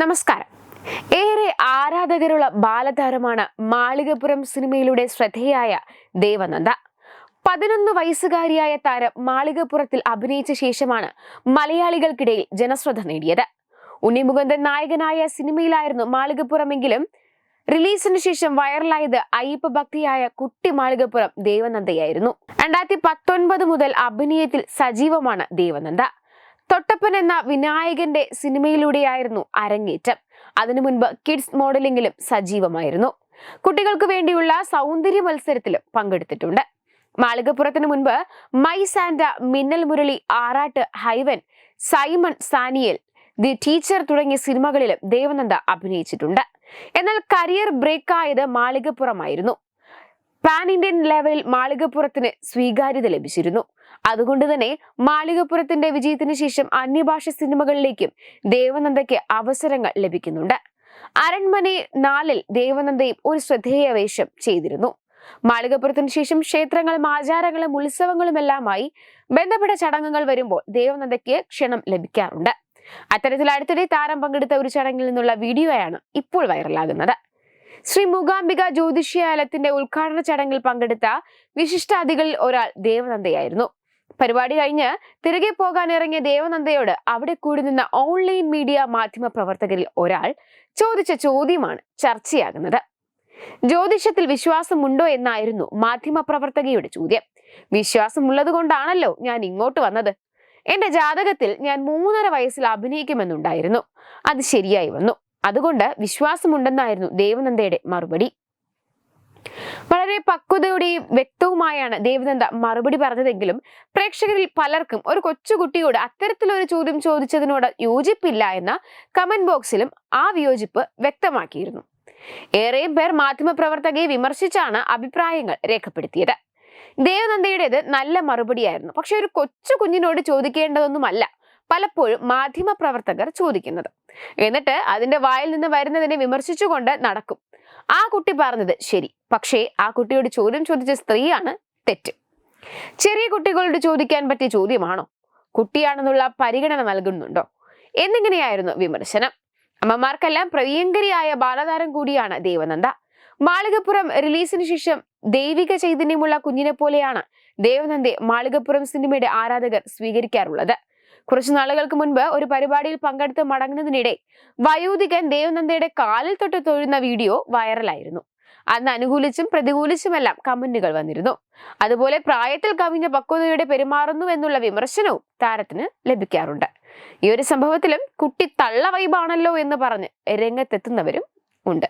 നമസ്കാരം. ഏറെ ആരാധകരുള്ള ബാലതാരമാണ് മാളികപുരം സിനിമയിലൂടെ ശ്രദ്ധേയായ ദേവനന്ദ. പതിനൊന്ന് വയസ്സുകാരിയായ താരം മാളികപ്പുറത്തിൽ അഭിനയിച്ച ശേഷമാണ് മലയാളികൾക്കിടയിൽ ജനശ്രദ്ധ നേടിയത്. ഉണ്ണിമുകുന്ദൻ നായകനായ സിനിമയിലായിരുന്നു മാളികപ്പുറമെങ്കിലും റിലീസിന് ശേഷം വൈറലായത് അയ്യപ്പ ഭക്തിയായ കുട്ടി മാളികപ്പുറം ദേവനന്ദയായിരുന്നു. രണ്ടായിരത്തി പത്തൊൻപത് മുതൽ അഭിനയത്തിൽ സജീവമാണ് ദേവനന്ദ. തൊട്ടപ്പൻ എന്ന വിനായകന്റെ സിനിമയിലൂടെയായിരുന്നു അരങ്ങേറ്റം. അതിനു മുൻപ് കിഡ്സ് മോഡലിംഗിലും സജീവമായിരുന്നു. കുട്ടികൾക്ക് വേണ്ടിയുള്ള സൗന്ദര്യ മത്സരത്തിലും പങ്കെടുത്തിട്ടുണ്ട്. മാളികപ്പുറത്തിന് മുൻപ് മൈ സാൻഡ മിന്നൽ മുരളി ആറാട്ട് ഹൈവൻ സൈമൺ സാനിയൽ ദി ടീച്ചർ തുടങ്ങിയ സിനിമകളിലും ദേവനന്ദ അഭിനയിച്ചിട്ടുണ്ട്. എന്നാൽ കരിയർ ബ്രേക്ക് ആയത് മാളികപ്പുറമായിരുന്നു. പാൻ ഇന്ത്യൻ ലെവലിൽ മാളികപ്പുറത്തിന് സ്വീകാര്യത ലഭിച്ചിരുന്നു. അതുകൊണ്ട് തന്നെ മാളികപ്പുറത്തിന്റെ വിജയത്തിന് ശേഷം അന്യഭാഷ സിനിമകളിലേക്കും ദേവനന്ദയ്ക്ക് അവസരങ്ങൾ ലഭിക്കുന്നുണ്ട്. അരൺമനെ നാലിൽ ദേവനന്ദയും ഒരു ശ്രദ്ധേയ വേഷം ചെയ്തിരുന്നു. മാളികപ്പുറത്തിന് ശേഷം ക്ഷേത്രങ്ങളും ആചാരങ്ങളും ഉത്സവങ്ങളുമെല്ലാമായി ബന്ധപ്പെട്ട ചടങ്ങുകൾ വരുമ്പോൾ ദേവനന്ദയ്ക്ക് ക്ഷണം ലഭിക്കാറുണ്ട്. അത്തരത്തിൽ അടുത്തിടെ താരം പങ്കെടുത്ത ഒരു ചടങ്ങിൽ നിന്നുള്ള വീഡിയോയാണ് ഇപ്പോൾ വൈറലാകുന്നത്. ശ്രീ മൂകാംബിക ജ്യോതിഷ്യാലയത്തിന്റെ ഉദ്ഘാടന ചടങ്ങിൽ പങ്കെടുത്ത വിശിഷ്ടാതികളിൽ ഒരാൾ ദേവനന്ദയായിരുന്നു. പരിപാടി കഴിഞ്ഞ് തിരികെ പോകാനിറങ്ങിയ ദേവനന്ദയോട് അവിടെ കൂടി നിന്ന ഓൺലൈൻ മീഡിയ മാധ്യമ പ്രവർത്തകരിൽ ഒരാൾ ചോദിച്ച ചോദ്യമാണ് ചർച്ചയാകുന്നത്. ജ്യോതിഷത്തിൽ വിശ്വാസമുണ്ടോ എന്നായിരുന്നു മാധ്യമ പ്രവർത്തകയുടെ ചോദ്യം. വിശ്വാസമുള്ളത് കൊണ്ടാണല്ലോ ഞാൻ ഇങ്ങോട്ട് വന്നത്. എന്റെ ജാതകത്തിൽ ഞാൻ മൂന്നര വയസ്സിൽ അഭിനയിക്കുമെന്നുണ്ടായിരുന്നു. അത് ശരിയായി വന്നു. അതുകൊണ്ട് വിശ്വാസമുണ്ടെന്നായിരുന്നു ദേവനന്ദയുടെ മറുപടി. വളരെ പക്വതയോടെയും വ്യക്തവുമായാണ് ദേവനന്ദ മറുപടി പറഞ്ഞതെങ്കിലും പ്രേക്ഷകരിൽ പലർക്കും ഒരു കൊച്ചുകുട്ടിയോട് അത്തരത്തിലൊരു ചോദ്യം ചോദിച്ചതിനോട് യോജിപ്പില്ല എന്ന കമന്റ് ബോക്സിലും ആ വിയോജിപ്പ് വ്യക്തമാക്കിയിരുന്നു. ഏറെയും പേർ മാധ്യമപ്രവർത്തകയെ വിമർശിച്ചാണ് അഭിപ്രായങ്ങൾ രേഖപ്പെടുത്തിയത്. ദേവനന്ദയുടേത് നല്ല മറുപടിയായിരുന്നു. പക്ഷെ ഒരു കൊച്ചു കുഞ്ഞിനോട് ചോദിക്കേണ്ടതൊന്നുമല്ല പലപ്പോഴും മാധ്യമ പ്രവർത്തകർ ചോദിക്കുന്നത്. എന്നിട്ട് അതിന്റെ വായിൽ നിന്ന് വരുന്നതിനെ വിമർശിച്ചുകൊണ്ട് നടക്കും. ആ കുട്ടി പറഞ്ഞത് ശരി. പക്ഷേ ആ കുട്ടിയോട് ചോദ്യം ചോദിച്ച സ്ത്രീയാണ് തെറ്റ്. ചെറിയ കുട്ടികളോട് ചോദിക്കാൻ പറ്റിയ ചോദ്യമാണോ? കുട്ടിയാണെന്നുള്ള പരിഗണന നൽകുന്നുണ്ടോ? എന്നിങ്ങനെയായിരുന്നു വിമർശനം. അമ്മമാർക്കെല്ലാം പ്രിയങ്കരിയായ ബാലതാരം കൂടിയാണ് ദേവനന്ദ. മാളികപ്പുറം റിലീസിന് ശേഷം ദൈവിക ചൈതന്യമുള്ള കുഞ്ഞിനെ പോലെയാണ് ദേവനന്ദയെ മാളികപ്പുറം സിനിമയുടെ ആരാധകർ സ്വീകരിക്കാറുള്ളത്. കുറച്ചു നാളുകൾക്ക് മുൻപ് ഒരു പരിപാടിയിൽ പങ്കെടുത്ത് മടങ്ങുന്നതിനിടെ വയോധികൻ ദേവനന്ദയുടെ കാലിൽ തൊട്ട് തൊഴുന്ന വീഡിയോ വൈറലായിരുന്നു. അന്ന് അനുകൂലിച്ചും പ്രതികൂലിച്ചുമെല്ലാം കമന്റുകൾ വന്നിരുന്നു. അതുപോലെ പ്രായത്തിൽ കവിഞ്ഞ പക്വതയുടെ പെരുമാറുന്നു എന്നുള്ള വിമർശനവും താരത്തിന് ലഭിക്കാറുണ്ട്. ഈ ഒരു സംഭവത്തിലും കുട്ടി തള്ള വൈബാണല്ലോ എന്ന് പറഞ്ഞ് രംഗത്തെത്തുന്നവരും ഉണ്ട്.